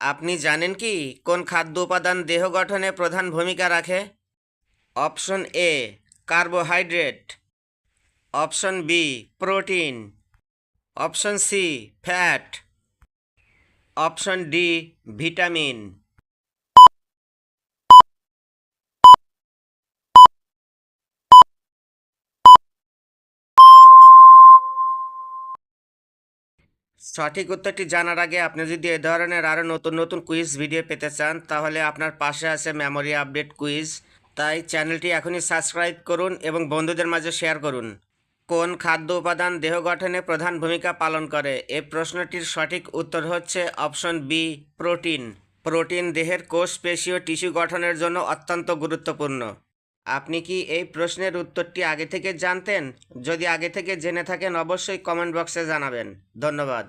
আপনি জানেন কি কোন খাদ্য উপাদান দেহ গঠনে প্রধান ভূমিকা রাখে? Option A, carbohydrate. Option B, protein. Option C, fat. Option D, vitamin. সঠিক উত্তরটি জানার আগে আপনি যদি এ ধরনের আরও নতুন নতুন কুইজ ভিডিও পেতে চান, তাহলে আপনার পাশে আছে মেমোরি আপডেট কুইজ তাই চ্যানেলটি এখনই সাবস্ক্রাইব করুন এবং বন্ধুদের মাঝে শেয়ার করুন। কোন খাদ্য উপাদান দেহ গঠনে প্রধান ভূমিকা পালন করে? এই প্রশ্নটির সঠিক উত্তর হচ্ছে অপশন বি প্রোটিন প্রোটিন দেহের কোষ পেশি ও টিস্যু গঠনের জন্য অত্যন্ত গুরুত্বপূর্ণ। আপনি কি এই প্রশ্নের উত্তরটি আগে থেকে জানতেন? যদি আগে থেকে জেনে থাকেন, অবশ্যই কমেন্ট বক্সে জানাবেন। ধন্যবাদ।